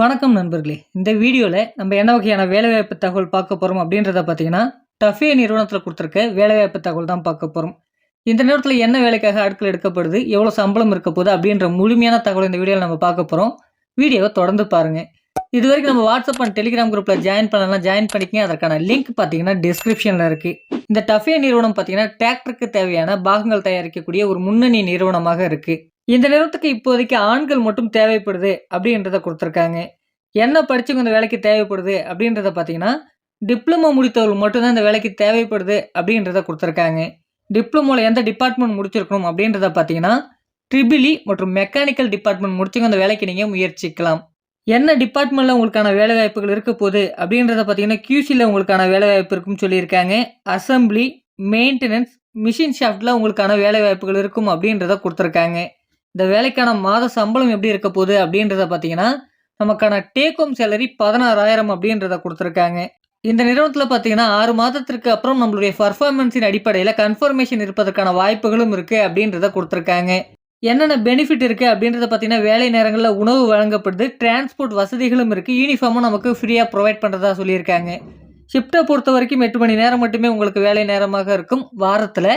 வணக்கம் நண்பர்களே. இந்த வீடியோவில் நம்ம என்ன வகையான வேலைவாய்ப்பு தகவல் பார்க்க போகிறோம் அப்படின்றத பார்த்தீங்கன்னா டஃபே நிறுவனத்தில் கொடுத்துருக்க வேலைவாய்ப்பு தகவல் தான் பார்க்க போகிறோம் இந்த நேரத்தில் என்ன வேலைக்காக ஆட்கள் எடுக்கப்படுது எவ்வளோ சம்பளம் இருக்க போகுது அப்படின்ற முழுமையான தகவல் இந்த வீடியோவில் நம்ம பார்க்க போகிறோம் வீடியோவை தொடர்ந்து பாருங்கள் இது வரைக்கும் நம்ம வாட்ஸ்அப் அண்ட் டெலிகிராம் குரூப்பில் ஜாயின் பண்ணலாம் ஜாயின் பண்ணிக்கங்க. அதற்கான லிங்க் பார்த்தீங்கன்னா டிஸ்கிரிப்ஷனில் இருக்குது இந்த டஃபே நிறுவனம் பார்த்தீங்கன்னா டிராக்டருக்கு தேவையான பாகங்கள் தயாரிக்கக்கூடிய ஒரு முன்னணி நிறுவனமாக இருக்குது இந்த நிறுவனத்துக்கு இப்போதைக்கு ஆண்கள் மட்டும் தேவைப்படுது அப்படின்றத கொடுத்துருக்காங்க. என்ன படிச்சவங்க இந்த வேலைக்கு தேவைப்படுது அப்படின்றத பார்த்தீங்கன்னா டிப்ளமோ முடித்தவர்கள் மட்டும்தான் இந்த வேலைக்கு தேவைப்படுது அப்படின்றத கொடுத்துருக்காங்க. டிப்ளமோவில் எந்த டிபார்ட்மெண்ட் முடிச்சிருக்கணும் அப்படின்றத பார்த்தீங்கன்னா ட்ரிபிளி மற்றும் மெக்கானிக்கல் டிபார்ட்மெண்ட் முடிச்சவங்க அந்த வேலைக்கு நீங்கள் முயற்சிக்கலாம். என்ன டிபார்ட்மெண்ட்டில் உங்களுக்கான வேலைவாய்ப்புகள் இருக்க போகுது அப்படின்றத பார்த்தீங்கன்னா கியூசியில் உங்களுக்கான வேலைவாய்ப்பு இருக்குன்னு சொல்லியிருக்காங்க. அசம்பிளி மெயின்டெனன்ஸ் மிஷின் ஷாஃப்டில் உங்களுக்கான வேலைவாய்ப்புகள் இருக்கும் அப்படின்றத கொடுத்துருக்காங்க. இந்த வேலைக்கான மாத சம்பளம் எப்படி இருக்க போகுது அப்படின்றத பார்த்தீங்கன்னா நமக்கான டேக் ஹோம் சேலரி பதினாறாயிரம் அப்படின்றத கொடுத்துருக்காங்க. இந்த நிறுவனத்தில் பார்த்தீங்கன்னா ஆறு மாதத்திற்கு அப்புறம் நம்மளுடைய பர்ஃபார்மன்ஸின் அடிப்படையில் கன்ஃபர்மேஷன் இருப்பதற்கான வாய்ப்புகளும் இருக்குது அப்படின்றத கொடுத்துருக்காங்க. என்னென்ன பெனிஃபிட் இருக்குது அப்படின்றத பார்த்தீங்கன்னா வேலை நேரங்களில் உணவு வழங்கப்படுது டிரான்ஸ்போர்ட் வசதிகளும் இருக்குது யூனிஃபார்மும் நமக்கு ஃப்ரீயாக ப்ரொவைட் பண்ணுறதா சொல்லியிருக்காங்க. ஷிஃப்ட்டை பொறுத்த வரைக்கும் எட்டு மணி நேரம் மட்டுமே உங்களுக்கு வேலை நேரமாக இருக்கும். வாரத்தில்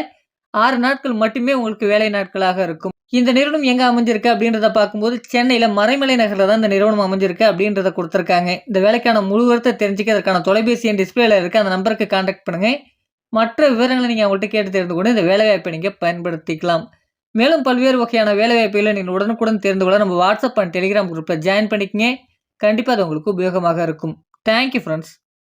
ஆறு நாட்கள் மட்டுமே உங்களுக்கு வேலை நாட்களாக இருக்கும். இந்த நிறுவனம் எங்கே அமைஞ்சிருக்கு அப்படின்றத பார்க்கும்போது சென்னையில் மறைமலை நகரில் தான் இந்த நிறுவனம் அமைஞ்சிருக்கு அப்படின்றத கொடுத்துருக்காங்க. இந்த வேலைக்கான முழுவதை தெரிஞ்சுக்க அதற்கான தொலைபேசி என் டிஸ்பிளேல இருக்குது அந்த நம்பருக்கு காண்டாக்ட் பண்ணுங்கள் மற்ற விவரங்களை நீங்கள் அவங்கள்ட்ட கேட்டு தெரிந்து கொண்டு இந்த வேலைவாய்ப்பை நீங்கள் பயன்படுத்திக்கலாம். மேலும் பல்வேறு வகையான வேலைவாய்ப்புகளை நீங்கள் உடனுக்குடன் தெரிந்து கொள்ள நம்ம வாட்ஸ்அப் அண்ட் டெலிகிராம் குரூப்பில் ஜாயின் பண்ணிக்கங்க. கண்டிப்பாக அது உங்களுக்கு உபயோகமாக இருக்கும். Thank you friends